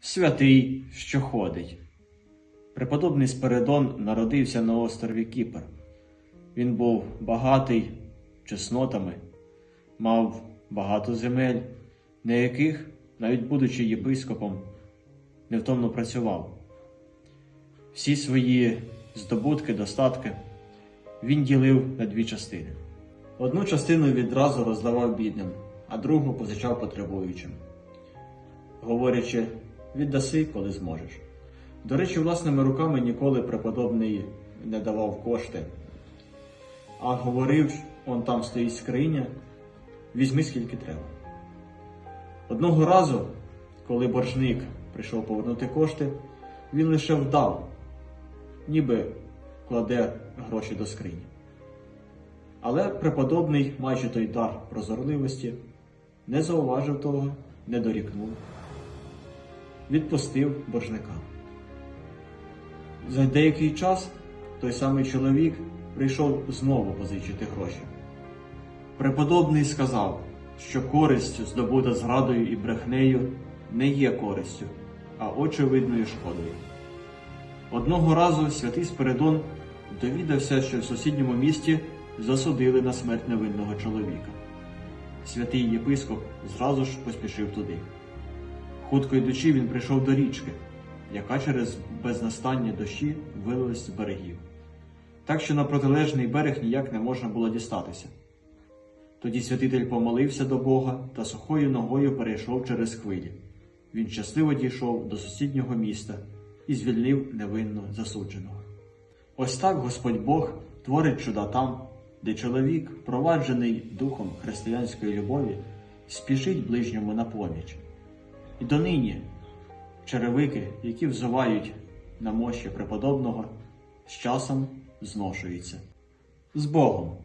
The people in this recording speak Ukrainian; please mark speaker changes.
Speaker 1: святий, що ходить. Преподобний Спиридон народився на острові Кіпр. Він був багатий чеснотами, мав багато земель, на яких, навіть будучи єпископом, невтомно працював. Всі свої здобутки, достатки він ділив на дві частини. Одну частину відразу роздавав бідним, а другу позичав потребуючим, говорячи, віддаси, коли зможеш. До речі, власними руками ніколи преподобний не давав кошти, а говорив, он там стоїть скриня, візьми скільки треба. Одного разу, коли боржник прийшов повернути кошти, він лише вдав, ніби кладе гроші до скрині. Але преподобний, маючи той дар прозорливості, не зауважив того, не дорікнув, відпустив боржника. За деякий час той самий чоловік прийшов знову позичити гроші. Преподобний сказав, що користь, здобута зрадою і брехнею, не є користю, а очевидною шкодою. Одного разу святий Спиридон довідався, що в сусідньому місті засудили на смерть невинного чоловіка. Святий єпископ зразу ж поспішив туди. Хутко йдучи, він прийшов до річки, яка через безнастанні дощі вилилась з берегів, так що на протилежний берег ніяк не можна було дістатися. Тоді святитель помолився до Бога та сухою ногою перейшов через хвилі. Він щасливо дійшов до сусіднього міста і звільнив невинно засудженого. Ось так Господь Бог творить чуда там, де чоловік, проваджений духом християнської любові, спішить ближньому на поміч. І донині черевики, які взувають на мощі преподобного, з часом зношуються. З Богом!